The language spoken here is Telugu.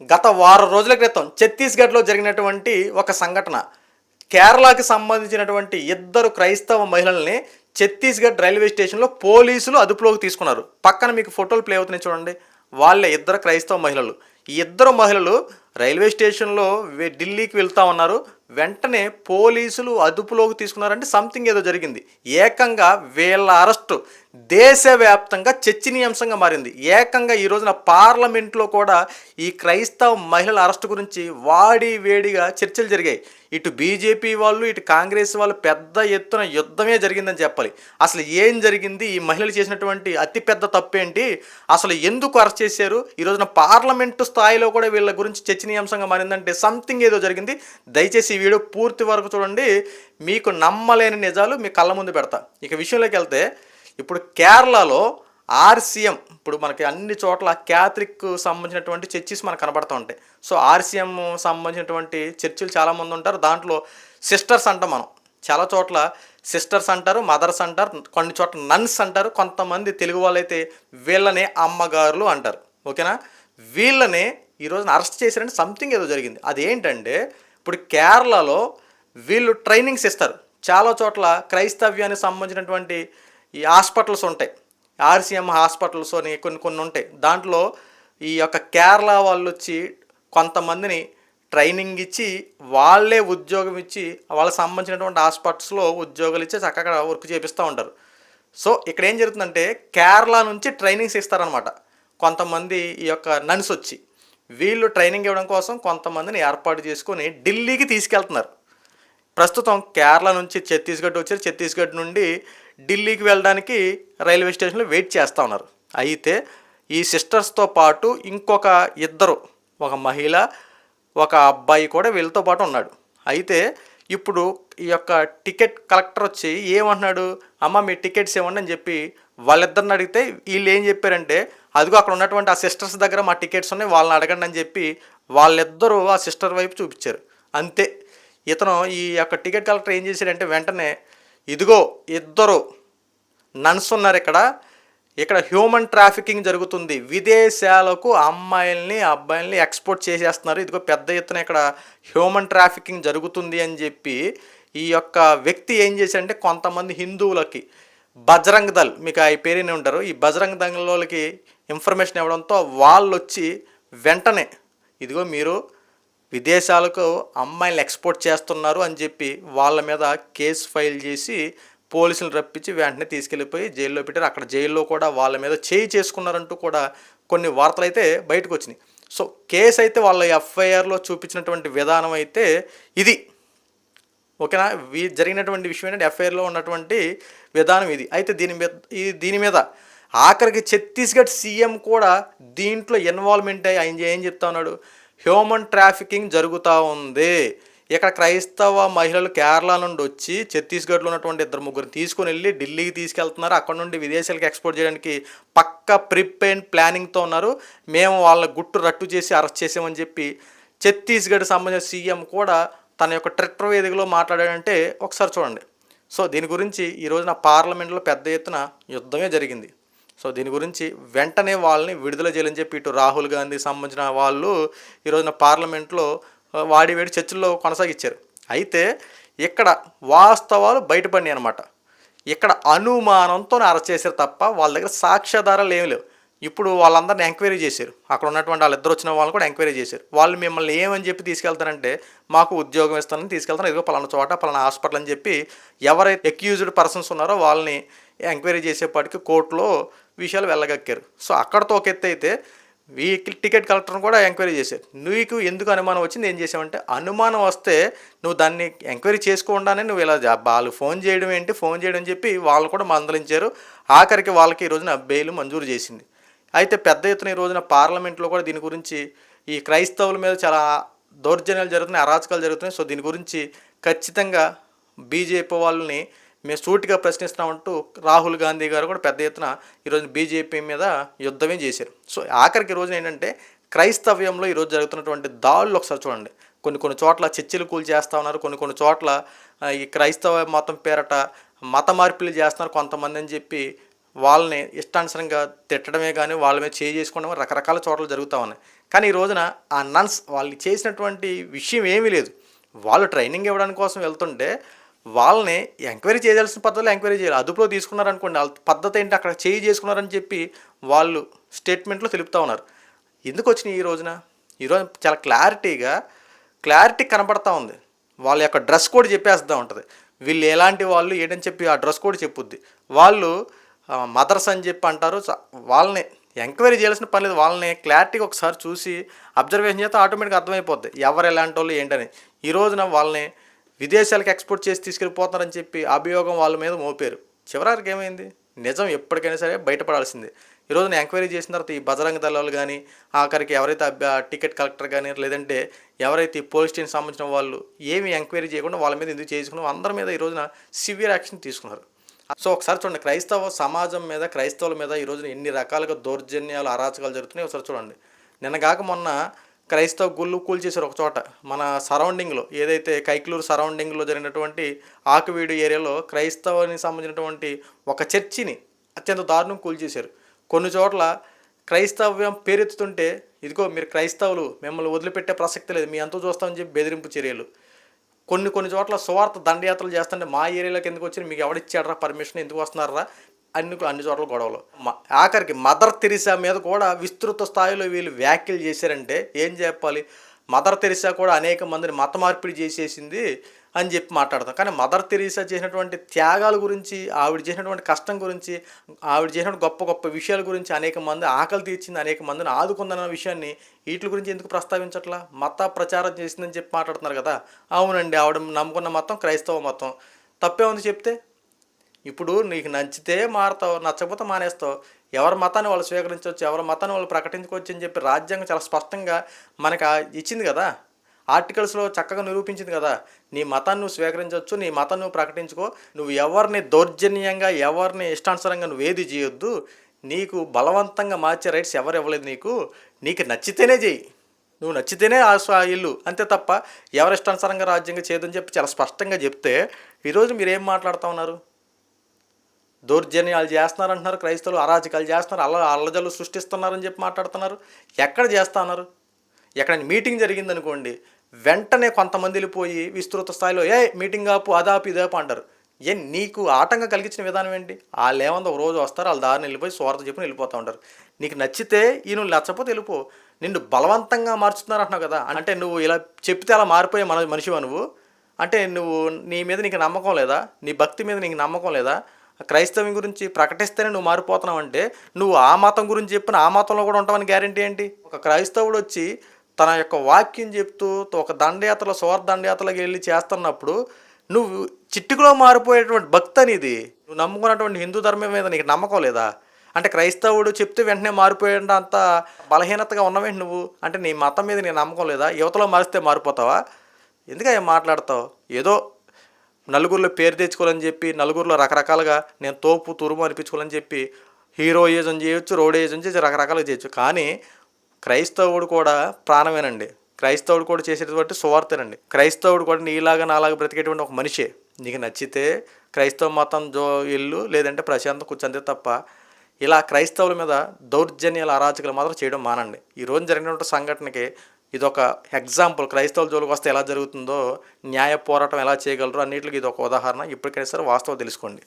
గత వారం రోజుల క్రితం ఛత్తీస్గఢ్లో జరిగినటువంటి ఒక సంఘటన. కేరళకి సంబంధించినటువంటి ఇద్దరు క్రైస్తవ మహిళల్ని ఛత్తీస్గఢ్ రైల్వే స్టేషన్లో పోలీసులు అదుపులోకి తీసుకున్నారు. పక్కన మీకు ఫోటోలు ప్లే అవుతున్నాయి చూడండి. వాళ్ళే ఇద్దరు క్రైస్తవ మహిళలు. ఈ ఇద్దరు మహిళలు రైల్వే స్టేషన్లో ఢిల్లీకి వెళ్తా ఉన్నారు. వెంటనే పోలీసులు అదుపులోకి తీసుకున్నారంటే సంథింగ్ ఏదో జరిగింది. ఏకంగా వీళ్ళ అరెస్టు. దేశవ్యాప్తంగా చర్చనీయాంశంగా మారింది. ఏకంగా ఈ రోజున పార్లమెంట్లో కూడా ఈ క్రైస్తవ మహిళల అరెస్టు గురించి వాడి వేడిగా చర్చలు జరిగాయి. ఇటు బీజేపీ వాళ్ళు ఇటు కాంగ్రెస్ వాళ్ళు పెద్ద ఎత్తున యుద్ధమే జరిగిందని చెప్పాలి. అసలు ఏం జరిగింది? ఈ మహిళలు చేసినటువంటి అతిపెద్ద తప్పేంటి? అసలు ఎందుకు అరెస్ట్ చేశారు? ఈ రోజున పార్లమెంటు స్థాయిలో కూడా వీళ్ళ గురించి చర్చనీయాంశంగా మారిందంటే సంథింగ్ ఏదో జరిగింది. దయచేసి ఈ వీడియో పూర్తి వరకు చూడండి. మీకు నమ్మలేని నిజాలు మీ కళ్ళ ముందు పెడతా. ఇక విషయంలోకి వెళ్తే ఇప్పుడు కేరళలో ఆర్సీఎం ఇప్పుడు మనకి అన్ని చోట్ల క్యాథలిక్ సంబంధించినటువంటి చర్చిస్ మనకు కనబడుతూ ఉంటాయి. సో ఆర్సీఎం సంబంధించినటువంటి చర్చిలు చాలామంది ఉంటారు. దాంట్లో సిస్టర్స్ అంటాం మనం. చాలా చోట్ల సిస్టర్స్ అంటారు మదర్స్ అంటారు కొన్ని చోట్ల నన్స్ అంటారు. కొంతమంది తెలుగు వాళ్ళైతే వీళ్ళనే అమ్మగారులు అంటారు. ఓకేనా? వీళ్ళని ఈ రోజున అరెస్ట్ చేశారంటే సంథింగ్ ఏదో జరిగింది. అదేంటంటే ఇప్పుడు కేరళలో వీళ్ళు ట్రైనింగ్స్ ఇస్తారు. చాలా చోట్ల క్రైస్తవ్యానికి సంబంధించినటువంటి ఈ హాస్పిటల్స్ ఉంటాయి. ఆర్సీఎం హాస్పిటల్స్ అని కొన్ని కొన్ని ఉంటాయి. దాంట్లో ఈ యొక్క కేరళ వాళ్ళు వచ్చి కొంతమందిని ట్రైనింగ్ ఇచ్చి వాళ్ళే ఉద్యోగం ఇచ్చి వాళ్ళకి సంబంధించినటువంటి హాస్పిటల్స్లో ఉద్యోగాలు ఇచ్చి చక్కగా వర్క్ చేపిస్తూ ఉంటారు. సో ఇక్కడ ఏం జరుగుతుందంటే కేరళ నుంచి ట్రైనింగ్స్ ఇస్తారనమాట కొంతమంది ఈ యొక్క నన్స్ వచ్చి. వీళ్ళు ట్రైనింగ్ ఇవ్వడం కోసం కొంతమందిని ఏర్పాటు చేసుకొని ఢిల్లీకి తీసుకెళ్తున్నారు. ప్రస్తుతం కేరళ నుంచి ఛత్తీస్గఢ్ వచ్చారు. ఛత్తీస్గఢ్ నుండి ఢిల్లీకి వెళ్ళడానికి రైల్వే స్టేషన్లో వెయిట్ చేస్తూ ఉన్నారు. అయితే ఈ సిస్టర్స్తో పాటు ఇంకొక ఇద్దరు ఒక మహిళ ఒక అబ్బాయి కూడా వీళ్ళతో పాటు ఉన్నాడు. అయితే ఇప్పుడు ఈ యొక్క టికెట్ కలెక్టర్ వచ్చి ఏమంటున్నాడు? అమ్మ మీ టికెట్స్ ఇవ్వండి అని చెప్పి వాళ్ళిద్దరిని అడిగితే వీళ్ళు ఏం చెప్పారంటే అదిగో అక్కడ ఉన్నటువంటి ఆ సిస్టర్స్ దగ్గర మా టికెట్స్ ఉన్నాయి వాళ్ళని అడగండి అని చెప్పి వాళ్ళిద్దరూ ఆ సిస్టర్ వైపు చూపించారు. అంతే. ఇతను ఈ యొక్క టికెట్ కలెక్టర్ ఏం చేశాడంటే వెంటనే ఇదిగో ఇద్దరు నన్స్ ఉన్నారు ఇక్కడ. ఇక్కడ హ్యూమన్ ట్రాఫికింగ్ జరుగుతుంది. విదేశాలకు అమ్మాయిల్ని అబ్బాయిల్ని ఎక్స్పోర్ట్ చేసేస్తున్నారు. ఇదిగో పెద్ద ఎత్తున ఇక్కడ హ్యూమన్ ట్రాఫికింగ్ జరుగుతుంది అని చెప్పి ఈ యొక్క వ్యక్తి ఏం చేశాడంటే కొంతమంది హిందువులకి బజరంగ్ దళ్ మీకు ఆ పేరునే ఉంటారు ఈ బజరంగ్ దళకి ఇన్ఫర్మేషన్ ఇవ్వడంతో వాళ్ళు వచ్చి వెంటనే ఇదిగో మీరు విదేశాలకు అమ్మాయిలు ఎక్స్పోర్ట్ చేస్తున్నారు అని చెప్పి వాళ్ళ మీద కేసు ఫైల్ చేసి పోలీసులు రప్పించి వెంటనే తీసుకెళ్ళిపోయి జైల్లో పెట్టారు. అక్కడ జైల్లో కూడా వాళ్ళ మీద చేయి చేసుకున్నారంటూ కూడా కొన్ని వార్తలు అయితే బయటకు వచ్చినాయి. సో కేసు అయితే వాళ్ళ ఎఫ్ఐఆర్లో చూపించినటువంటి విధానం అయితే ఇది. ఓకేనా? వీ జరిగినటువంటి విషయం ఏంటంటే ఎఫ్ఐఆర్లో ఉన్నటువంటి విధానం ఇది. అయితే దీని మీద ఈ దీని మీద ఆఖరికి ఛత్తీస్గఢ్ సీఎం కూడా దీంట్లో ఇన్వాల్వ్మెంట్ అయ్యి ఆయన ఏం చెప్తా ఉన్నాడు? హ్యూమన్ ట్రాఫికింగ్ జరుగుతూ ఉంది. ఇక్కడ క్రైస్తవ మహిళలు కేరళ నుండి వచ్చి ఛత్తీస్గఢ్లో ఉన్నటువంటి ఇద్దరు ముగ్గురు తీసుకుని వెళ్ళి ఢిల్లీకి తీసుకెళ్తున్నారు. అక్కడ నుండి విదేశాలకు ఎక్స్పోర్ట్ చేయడానికి పక్క ప్రిప్ అండ్ ప్లానింగ్తో ఉన్నారు. మేము వాళ్ళ గుట్టు రట్టు చేసి అరెస్ట్ చేసామని చెప్పి ఛత్తీస్గఢ్ సంబంధించిన సీఎం కూడా తన యొక్క ట్విట్టర్ వేదికలో మాట్లాడాడంటే ఒకసారి చూడండి. సో దీని గురించి ఈ రోజున పార్లమెంట్లో పెద్ద ఎత్తున యుద్ధమే జరిగింది. సో దీని గురించి వెంటనే వాళ్ళని విడుదల చేయాలని చెప్పి ఇటు రాహుల్ గాంధీ సంబంధించిన వాళ్ళు ఈరోజున పార్లమెంట్లో వాడి వేడి చర్చల్లో కొనసాగించారు. అయితే ఇక్కడ వాస్తవాలు బయటపడినాయి అనమాట ఇక్కడ అనుమానంతో అరెస్ట్ చేశారు తప్ప వాళ్ళ దగ్గర సాక్ష్యాధారాలు ఏమి లేవు. ఇప్పుడు వాళ్ళందరిని ఎంక్వైరీ చేశారు. అక్కడ ఉన్నటువంటి వాళ్ళిద్దరు వచ్చిన వాళ్ళని కూడా ఎంక్వైరీ చేశారు. వాళ్ళు మిమ్మల్ని ఏమని చెప్పి తీసుకెళ్తారంటే మాకు ఉద్యోగం ఇస్తానని తీసుకెళ్తాను. ఇదిగో పలానా చోట పలానా హాస్పిటల్ అని చెప్పి ఎవరైతే ఎక్యూజ్డ్ పర్సన్స్ ఉన్నారో వాళ్ళని ఎంక్వైరీ చేసేపాటికి కోర్టులో విషయాలు వెళ్ళగక్కారు. సో అక్కడతో ఒక ఎత్తు అయితే ఈ టికెట్ కలెక్టర్ని కూడా ఎంక్వైరీ చేశారు. నీకు ఎందుకు అనుమానం వచ్చింది? ఏం చేసావంటే అనుమానం వస్తే నువ్వు దాన్ని ఎంక్వైరీ చేసుకోకుండానే నువ్వు ఇలా వాళ్ళు ఫోన్ చేయడం ఏంటి? ఫోన్ చేయడం అని చెప్పి వాళ్ళు కూడా మందలించారు. ఆఖరికి వాళ్ళకి ఈ రోజున బెయిల్ మంజూరు చేసింది. అయితే పెద్ద ఎత్తున ఈ రోజున పార్లమెంట్లో కూడా దీని గురించి ఈ క్రైస్తవుల మీద చాలా దౌర్జన్యాలు జరుగుతున్నాయి అరాచకాలు జరుగుతున్నాయి. సో దీని గురించి ఖచ్చితంగా బీజేపీ వాళ్ళని మేము సూటిగా ప్రశ్నిస్తున్నామంటూ రాహుల్ గాంధీ గారు కూడా పెద్ద ఎత్తున ఈరోజు బీజేపీ మీద యుద్ధమే చేశారు. సో ఆఖరికి రోజు రోజున ఏంటంటే క్రైస్తవ్యంలో ఈరోజు జరుగుతున్నటువంటి దాడులు ఒకసారి చూడండి. కొన్ని కొన్ని చోట్ల చర్చిలు కూల్ చేస్తూ ఉన్నారు. కొన్ని కొన్ని చోట్ల ఈ క్రైస్తవ మతం పేరట మత మార్పులు చేస్తున్నారు కొంతమంది అని చెప్పి వాళ్ళని ఇష్టానుసరంగా తిట్టడమే కానీ వాళ్ళ మీద చేయి చేసుకోవడం రకరకాల చోట్ల జరుగుతూ ఉన్నాయి. కానీ ఈ రోజున ఆ నన్స్ వాళ్ళు చేసినటువంటి విషయం ఏమీ లేదు. వాళ్ళు ట్రైనింగ్ ఇవ్వడానికి కోసం వెళ్తుంటే వాళ్ళని ఎంక్వైరీ చేయాల్సిన పద్ధతిలో ఎంక్వైరీ చేయాలి. అదుపులో తీసుకున్నారనుకోండి వాళ్ళ పద్ధతి ఏంటి అక్కడ చేయి చేసుకున్నారని చెప్పి వాళ్ళు స్టేట్మెంట్లో తెలుపుతూ ఉన్నారు. ఎందుకు వచ్చినాయి ఈ రోజున? ఈరోజు చాలా క్లారిటీగా క్లారిటీ కనపడతా ఉంది. వాళ్ళ యొక్క డ్రెస్ కోడ్ చెప్పేస్తూ ఉంటుంది. వీళ్ళు ఎలాంటి వాళ్ళు ఏంటని చెప్పి ఆ డ్రెస్ కోడ్ చెప్పుద్ది. వాళ్ళు మదర్స్ అని చెప్పి అంటారు. చ- వాళ్ళని ఎంక్వైరీ చేయాల్సిన పని లేదు. వాళ్ళని క్లారిటీగా ఒకసారి చూసి అబ్జర్వేషన్ చేస్తే ఆటోమేటిక్గా అర్థమైపోద్ది. ఎవరు ఎలాంటి వాళ్ళు ఏంటని. ఈ రోజున వాళ్ళని విదేశాలకు ఎక్స్పోర్ట్ చేసి తీసుకెళ్ళిపోతున్నారని చెప్పి అభియోగం వాళ్ళ మీద మోపారు. చివరికి ఏమైంది? నిజం ఎప్పటికైనా సరే బయటపడాల్సిందే. ఈ రోజున ఎంక్వైరీ చేసిన తర్వాత ఈ బజరంగ దళాలు కానీ ఆఖరికి ఎవరైతే అబ్బ- టికెట్ కలెక్టర్ కానీ లేదంటే ఎవరైతే ఈ పోలీస్ స్టేషన్ సంబంధించిన వాళ్ళు ఏమి ఎంక్వైరీ చేయకుండా వాళ్ళ మీద ఎందుకు చేసుకున్నాం అందరి మీద ఈ రోజున సివియర్ యాక్షన్ తీసుకున్నారు. సో ఒకసారి చూడండి. క్రైస్తవ సమాజం మీద క్రైస్తవుల మీద ఈ రోజున ఎన్ని రకాలుగా దౌర్జన్యాలు అరాచకాలు జరుగుతున్నాయి ఒకసారి చూడండి. నిన్న కాక మొన్న క్రైస్తవ గుళ్ళు కూల్చేశారు ఒక చోట. మన సరౌండింగ్లో ఏదైతే కైక్లూరు సరౌండింగ్లో జరిగినటువంటి ఆకువీడు ఏరియాలో క్రైస్తవానికి సంబంధించినటువంటి ఒక చర్చిని అత్యంత దారుణం కూల్చేశారు. కొన్ని చోట్ల క్రైస్తవ్యం పేరెత్తుతుంటే ఇదిగో మీరు క్రైస్తవులు మిమ్మల్ని వదిలిపెట్టే ప్రసక్తి లేదు మీ అంతా చూస్తామని చెప్పి బెదిరింపు చర్యలు. కొన్ని కొన్ని చోట్ల సువార్త దండయాత్రలు చేస్తుంటే మా ఏరియాలోకి ఎందుకు వచ్చి మీకు ఎవడిచ్చాడరా పర్మిషన్? ఎందుకు వస్తున్నారా అన్ని అన్ని చోట్ల గొడవలు. మ- ఆఖరికి మదర్ తెరిసా మీద కూడా విస్తృత స్థాయిలో వీళ్ళు వ్యాఖ్యలు చేశారంటే ఏం చెప్పాలి? మదర్ తెరిసా కూడా అనేక మందిని మత మార్పిడి చేసేసింది అని చెప్పి మాట్లాడతాం. కానీ మదర్ తెరీసా చేసినటువంటి త్యాగాల గురించి ఆవిడ చేసినటువంటి కష్టం గురించి ఆవిడ చేసిన గొప్ప గొప్ప విషయాల గురించి అనేక మంది ఆకలి తీర్చింది అనేక మందిని ఆదుకుందన్న విషయాన్ని వీటి గురించి ఎందుకు ప్రస్తావించట్లా? మత ప్రచారం చేసిందని చెప్పి మాట్లాడుతున్నారు కదా. అవునండి ఆవిడ నమ్ముకున్న మతం క్రైస్తవ మతం. తప్పే ఉంది చెప్తే? ఇప్పుడు నీకు నచ్చితే మారుతావు నచ్చకపోతే మానేస్తావు. ఎవరి మతాన్ని వాళ్ళు స్వీకరించవచ్చు ఎవరి మతాన్ని వాళ్ళు ప్రకటించుకోవచ్చు అని చెప్పి రాజ్యాంగం చాలా స్పష్టంగా మనకు ఇచ్చింది కదా. ఆర్టికల్స్లో చక్కగా నిరూపించింది కదా. నీ మతాన్ని నువ్వు స్వీకరించవచ్చు నీ మతాన్ని నువ్వు ప్రకటించుకో. నువ్వు ఎవరిని దౌర్జన్యంగా ఎవరిని ఇష్టానుసారంగా నువ్వు ఏది చేయొద్దు. నీకు బలవంతంగా మార్చే రైట్స్ ఎవరు ఇవ్వలేదు నీకు. నీకు నచ్చితేనే చేయి. నువ్వు నచ్చితేనే ఆ ఇల్లు. అంతే తప్ప ఎవరి ఇష్టానుసారంగా రాజ్యాంగం చేయదని చెప్పి చాలా స్పష్టంగా చెప్తే ఈరోజు మీరు ఏం మాట్లాడుతూ ఉన్నారు? దౌర్జన్యాలు చేస్తున్నారు అంటున్నారు క్రైస్తవులు అరాజకాలు చేస్తున్నారు అల్ల అల్లజలు సృష్టిస్తున్నారని చెప్పి మాట్లాడుతున్నారు. ఎక్కడ చేస్తున్నారు? ఎక్కడ మీటింగ్ జరిగిందనుకోండి వెంటనే కొంతమంది వెళ్ళిపోయి విస్తృత స్థాయిలో ఏ మీటింగ్ ఆపు అదాపు ఇదాపు అంటారు. ఏ నీకు ఆటంకం కలిగించిన విధానం ఏంటి? వాళ్ళు ఏమందో ఒక రోజు వస్తారు వాళ్ళ దారిని వెళ్ళిపోయి స్వార్థ చెప్పి వెళ్ళిపోతూ ఉంటారు. నీకు నచ్చితే ఈ నువ్వు నచ్చపోతే వెళ్ళిపో. నిన్ను బలవంతంగా మార్చుతున్నారు అంటున్నావు కదా అంటే నువ్వు ఇలా చెప్తే అలా మారిపోయే మన మనిషివా నువ్వు? అంటే నువ్వు నీ మీద నీకు నమ్మకం లేదా? నీ భక్తి మీద నీకు నమ్మకం లేదా? క్రైస్తవం గురించి ప్రకటిస్తేనే నువ్వు మారిపోతున్నావు అంటే నువ్వు ఆ మతం గురించి చెప్పిన ఆ మతంలో కూడా ఉంటావని గ్యారంటీ ఏంటి? ఒక క్రైస్తవుడు వచ్చి తన యొక్క వాక్యం చెప్తూ ఒక దండయాత్రలో సోర దండయాత్రలోకి వెళ్ళి చేస్తున్నప్పుడు నువ్వు చిట్టుకులో మారిపోయేటువంటి భక్తి అనేది నువ్వు నమ్ముకున్నటువంటి హిందూ ధర్మం మీద నీకు నమ్మకం లేదా? అంటే క్రైస్తవుడు చెప్తే వెంటనే మారిపోయేంత అంత బలహీనతగా ఉన్నవేంటి నువ్వు? అంటే నీ మతం మీద నీ నమ్మకం లేదా? యువతలో మారిస్తే మారిపోతావా? ఎందుకయ్యా మాట్లాడతావు? ఏదో నలుగురిలో పేరు తెచ్చుకోవాలని చెప్పి నలుగురిలో రకరకాలుగా నేను తోపు తురుము అనిపించుకోవాలని చెప్పి హీరోయిజం చేయొచ్చు రోడేజం చేసి రకరకాలుగా చేయొచ్చు. కానీ క్రైస్తవుడు కూడా ప్రాణమేనండి. క్రైస్తవుడు కూడా చేసేటువంటి సువార్తేనండి. క్రైస్తవుడు కూడా నీలాగా నాలాగా బ్రతికేటువంటి ఒక మనిషే. నీకు నచ్చితే క్రైస్తవ మతం జో ఇల్లు లేదంటే ప్రశాంతం కూర్చొంతే తప్ప ఇలా క్రైస్తవుల మీద దౌర్జన్యాల అరాచకులు మాత్రం చేయడం మానండి. ఈ రోజు జరిగినటువంటి సంఘటనకి ఇదొక ఎగ్జాంపుల్. క్రైస్తవుల జోలికి వస్తే ఎలా జరుగుతుందో న్యాయ పోరాటం ఎలా చేయగలరు అన్నిటికి ఇది ఒక ఉదాహరణ. ఇప్పటికైనా సరే వాస్తవం తెలుసుకోండి.